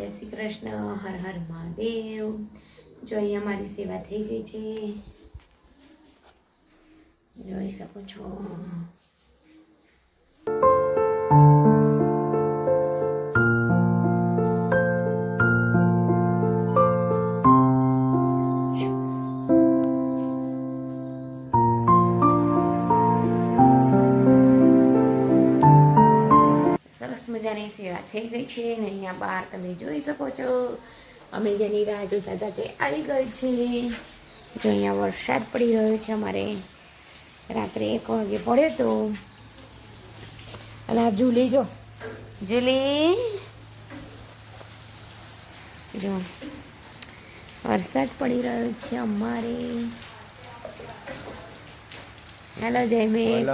જય શ્રી કૃષ્ણ, હર હર મહાદેવ. જો અહીંયા મારી સેવા થઈ ગઈ છે. જોઈ શકો છો. અહીંયા બહાર તમે જોઈ શકો છો. અમે જેની રાહ જોતા હતા તે આવી ગઈ છે. જો અહીંયા વરસાદ પડી રહ્યો છે અમારે. રાત્રે એક વાગે પડ્યો તો. અને આ જુલી જો. જુલી જો. વરસાદ પડી રહ્યો છે અમારે. હેલો જયમેલ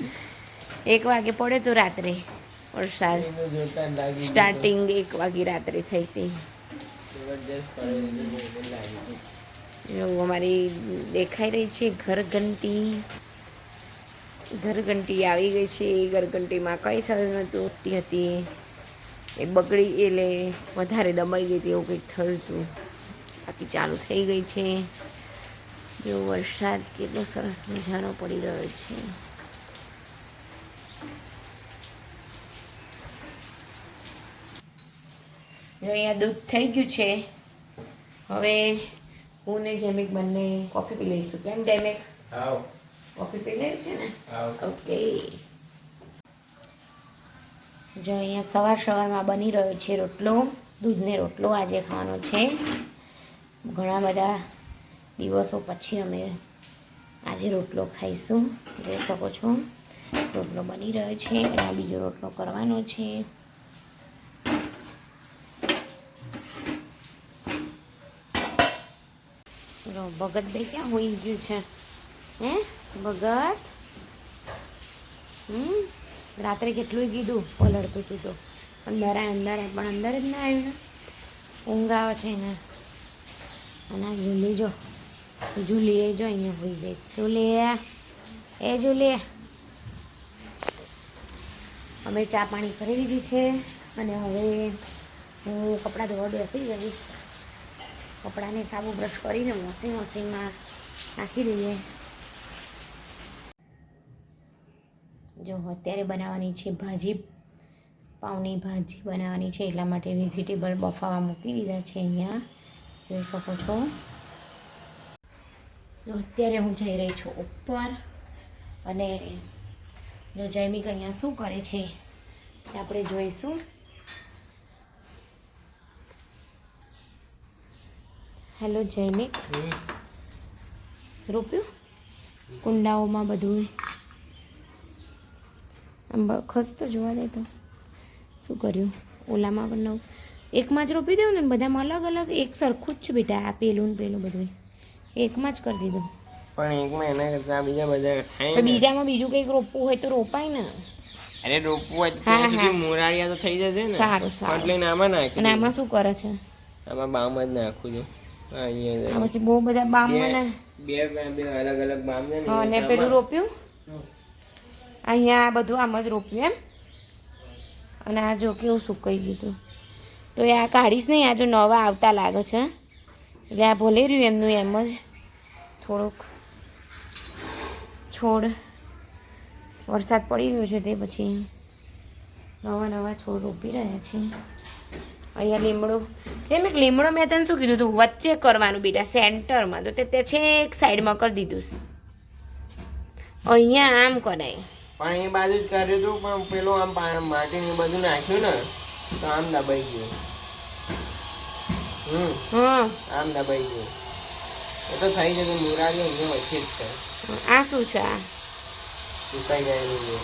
એક વાગે પડ્યો તો રાત્રે. વરસાદ. સ્ટાર્ટિંગ એક વાગે રાત્રે થઈ હતી. અમારી દેખાઈ રહી છે ઘરઘંટી. ઘરઘંટી આવી ગઈ છે. એ ઘરઘંટીમાં કંઈ થયું નહોતું. ઉઠતી હતી. એ બગડી એટલે વધારે દબાઈ ગઈ હતી. એવું કંઈક થયું હતું. બાકી ચાલુ થઈ ગઈ છે. જો વરસાદ કેટલો સરસ મજાનો પડી રહ્યો છે. જો અહીંયા દૂધ થઈ ગયું છે. હવે હું ને જૈમિક બંને કોફી પી લઈશું. કેમ જેમિક કોફી પી લે છે ને? ઓકે. જો અહીંયા સવાર સવારમાં બની રહ્યો છે રોટલો. દૂધને રોટલો આજે ખાવાનો છે. ઘણા બધા દિવસો પછી અમે આજે રોટલો ખાઈશું. જોઈ શકો છો. રોટલો બની રહ્યો છે. અને આ બીજો રોટલો કરવાનો છે. જો ભગતભાઈ ક્યાં હોઈ ગયું છે? હે? ભગત? હમ? રાત્રે કેટલું કીધું પલળતું હતું તો અંદર અંદર પણ અંદર જ ના આવ્યું ને. ઊંઘ આવે છે એને. અને જુલી જો. જુલી એ જો અહીંયા હોઈ ગઈ. જુલી એ. જુલી અમે ચા પાણી કરી લીધી છે. અને હવે હું કપડાં ધોવા બેસી જઈશ. કપડાને સાબુ બ્રશ કરીને વોશિંગ મશીનમાં નાખી દઈએ. જો, અત્યારે બનાવવાની છે ભાજી. પાઉની ભાજી બનાવવાની છે, એટલા માટે વેજીટેબલ બફાવા મૂકી દીધા છે અહીંયા. જોઈ શકો છો. અત્યારે હું જઈ રહી છું ઉપર. અને જો જૈમિક અહીંયા શું કરે છે આપણે જોઈશું. હેલો જૈનિક રોપ્યું? કુંડાઓમાં બધું. આમ ખસ તો જોવા દે તો. શું કર્યું? ઓલામાં પણ નવું. એકમાં જ રોપી દેવું ને બધામાં અલગ અલગ એક સરખું જ છે બેટા આ પેલું ને પેલું બધું એકમાં જ કરી દીધું. પણ એકમાં એના કરતા બીજા બધા થાય બીજામાં બીજું કંઈક રોપવું હોય તો રોપાય ને. અરે રોપવું હોય ત્યાં સુધી. મોરાળિયા તો થઈ જશે ને. સારું, સારું. એટલે આમાં નાખે અને આમાં શું કરે છે? આમાં બામ જ નાખું છું. અહીંયા પછી બહુ બધા બામને બે બે અલગ અલગ બામ ને હા ને પેલું રોપ્યું? અહીંયા આ બધું આમ જ રોપ્યું એમ. અને આ જો કેવું સુકાઈ ગયું તો એ આ કાઢીશ નહીં આ જો નવા આવતા લાગે છે. એટલે આ ભલે રહ્યું એમનું એમ જ. થોડુંક છોડ વરસાદ પડી રહ્યો છે તે પછી. નવા નવા છોડ રોપી રહ્યા છે અહીંયા લીમડો. જેમ એક લીમડો મેં તને શું કીધું હતું વચ્ચે કરવાનું બેટા સેન્ટરમાં. તો તે તે છેક સાઈડમાં કરી દીધું અહીંયા આમ કરાય. પણ એ બાજુ જ કર્યું હતું પણ પેલું આમ માટી ને બધું નાખ્યું ને તો આમ દબાઈ ગયું. હમ. આમ દબાઈ ગયું. એ તો થઈ જતું મોરાળીઓ અહીંયા વચ્ચે જ છે. આ શું છે આ? સુકાઈ ગયેલું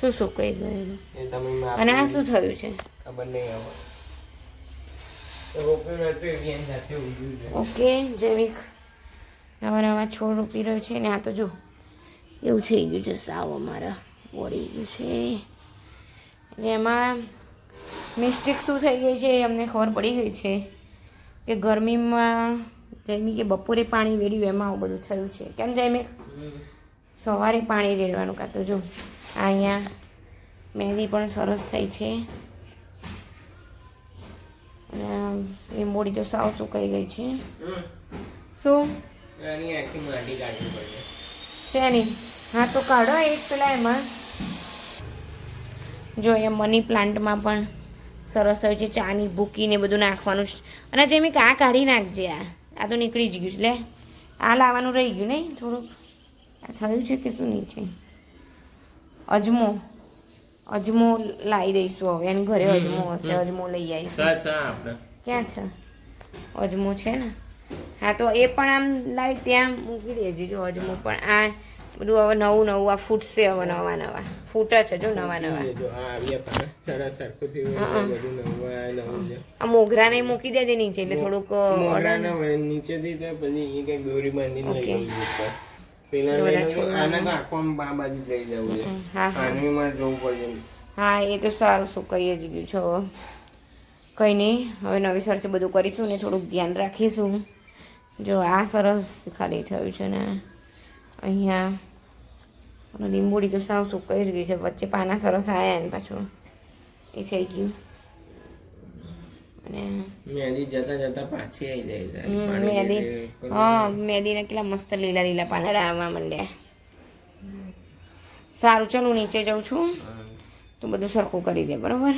છે શું કહી ગયેલું અને આ શું થયું છે? ઓકે જૈવિક. નવા નવા છોડ રોપી રહ્યો છે ને આ તો જો એવું થઈ ગયું છે સાવ અમારા વળી ગયું છે. એટલે એમાં મિસ્ટેક શું થઈ ગઈ છે અમને ખબર પડી ગઈ છે કે ગરમીમાં જૈમી કે બપોરે પાણી વેડ્યું એમાં આવું બધું થયું છે. કેમ જૈમી સવારે પાણી રેડવાનું કાં તો જો. અહીંયા મહેંદી પણ સરસ થઈ છે. અને લીંબોડી તો સાવ સુકાઈ ગઈ છે. શું? શેની? હા તો કાઢો એક પેલા એમાં. જો અહીંયા મની પ્લાન્ટમાં પણ સરસ થયું છે ચાની ભૂકીને બધું નાખવાનું છે. અને જેમ આ કાઢી નાખજે આ. આ તો નીકળી જ ગયું છે લે. આ લાવવાનું રહી ગયું નહીં થોડુંક? આ થયું છે કે શું નીચે? અજમો. અજમો લાવી દઈશું હવે. એને ઘરે અજમો હશે. અજમો લઈ આવીશું. ક્યાં છે? અજમો છે ને? હા તો એ પણ આમ લાવી ત્યાં મૂકી દેજે. જો અજમો પણ આ બધું હવે નવું નવું આ ફૂટશે હવે નવા નવા. ફૂટે છે જો નવા નવા. આ મોગરા મોગરાને મૂકી દેજે નીચે એટલે થોડુંક નીચે દોરી બાંધીને હા એ તો સારું શું કહીએ જ ગયું છો કંઈ નહીં હવે નવી નવેસરથી બધું કરીશું ને થોડુંક ધ્યાન રાખીશું. જો આ સરસ ખાલી થયું છે ને. અહીંયા લીંબુડી તો સાવ સુકાઈ જ ગઈ છે વચ્ચે પાના સરસ આવ્યા ને પાછું. એ થઈ ગયું. મેંદી હા મેદીને કેટલા મસ્ત લીલા લીલા પાંદડા આવવા માંડ્યા. સારું ચલો નીચે જાઉં છું. તો બધું સરખું કરી દે બરાબર?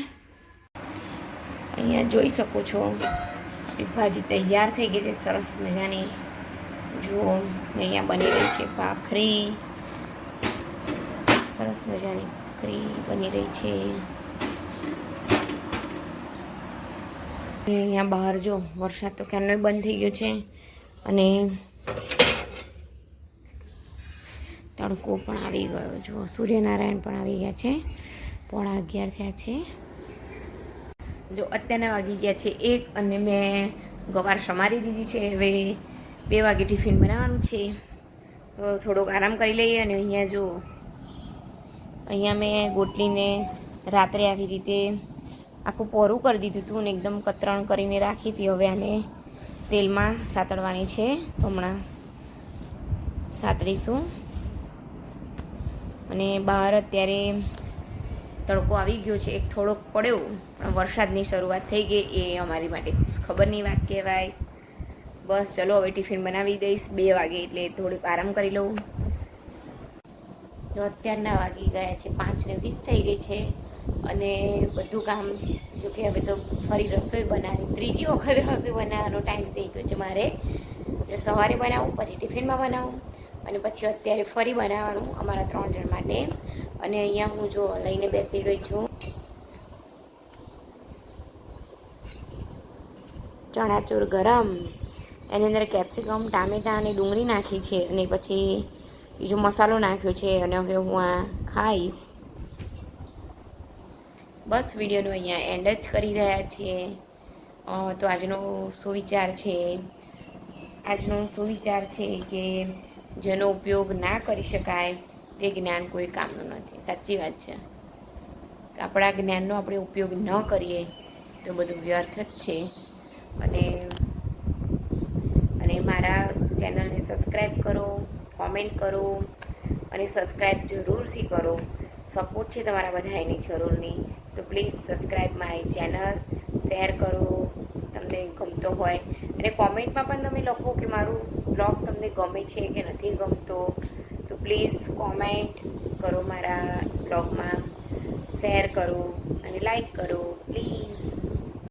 અહીંયા જોઈ શકો છો. આપણી ભાજી તૈયાર થઈ ગઈ છે સરસ મજાની. જુઓ અહીંયા બની રહી છે ભાખરી. સરસ મજાની ભાખરી બની રહી છે અને અહીંયા બહાર જો, વરસાદ તો ક્યારનો બંધ થઈ ગયો છે. અને તડકો પણ આવી ગયો જો સૂર્યનારાયણ પણ આવી ગયા છે. પોણા અગિયાર થયા છે. જો, અત્યારના વાગી ગયા છે એક અને મેં ગવાર સમારી દીધી છે. હવે બે વાગે ટિફિન બનાવવાનું છે. તો થોડોક આરામ કરી લઈએ અને અહીંયા જો, અહીંયા મેં ગોટલીને રાત્રે આવી રીતે આખું પોરું કરી દીધું હતું ને એકદમ કતરણ કરીને રાખી હતી. હવે આને તેલમાં સાતળવાની છે. હમણાં સાતળીશું. અને બહાર અત્યારે તડકો આવી ગયો છે. એક થોડોક પડ્યો, પણ વરસાદની શરૂઆત થઈ ગઈ. એ અમારી માટે ખબરની વાત કહેવાય. બસ ચલો હવે ટિફિન બનાવી દઈશ. બે વાગે એટલે થોડીક આરામ કરી લઉં. તો અત્યારના વાગી ગયા છે પાંચ ને વીસ થઈ ગઈ છે. અને બધું કામ જો કે હવે તો ફરી રસોઈ બનાવી, ત્રીજી વખત રસોઈ બનાવવાનો ટાઈમ થઈ ગયો છે મારે. સવારે બનાવું, પછી ટિફિનમાં બનાવું, અને પછી અત્યારે ફરી બનાવવાનું અમારા ત્રણ જણ માટે. અને અહીંયા હું જો લઈને બેસી ગઈ છું. ચણાચૂર ગરમ, એની અંદર કેપ્સિકમ ટામેટાં અને ડુંગળી નાખી છે, અને પછી બીજો મસાલો નાખ્યો છે, અને હવે હું આ ખાઈશ. બસ વિડીયોનું અહીંયા એન્ડ જ કરી રહ્યા છીએ. તો આજનો સુવિચાર છે, આજનો સુવિચાર છે કે જેનો ઉપયોગ ના કરી શકાય તે જ્ઞાન કોઈ કામનું નથી. સાચી વાત છે. આપણા જ્ઞાનનો આપણે ઉપયોગ ન કરીએ તો બધું વ્યર્થ જ છે. અને અને મારા ચેનલને સબસ્ક્રાઈબ કરો, કોમેન્ટ કરો, અને સબસ્ક્રાઈબ જરૂરથી કરો. સપોર્ટ છે તમારા બધા એની જરૂરની. તો please subscribe my channel share કરો, તમને ગમતો હોય. અને કોમેન્ટમાં પણ તમે લખો કે મારું બ્લોગ તમને ગમે છે કે નથી ગમતો, તો પ્લીઝ કોમેન્ટ કરો મારા બ્લોગમાં શેર કરો અને લાઈક કરો પ્લીઝ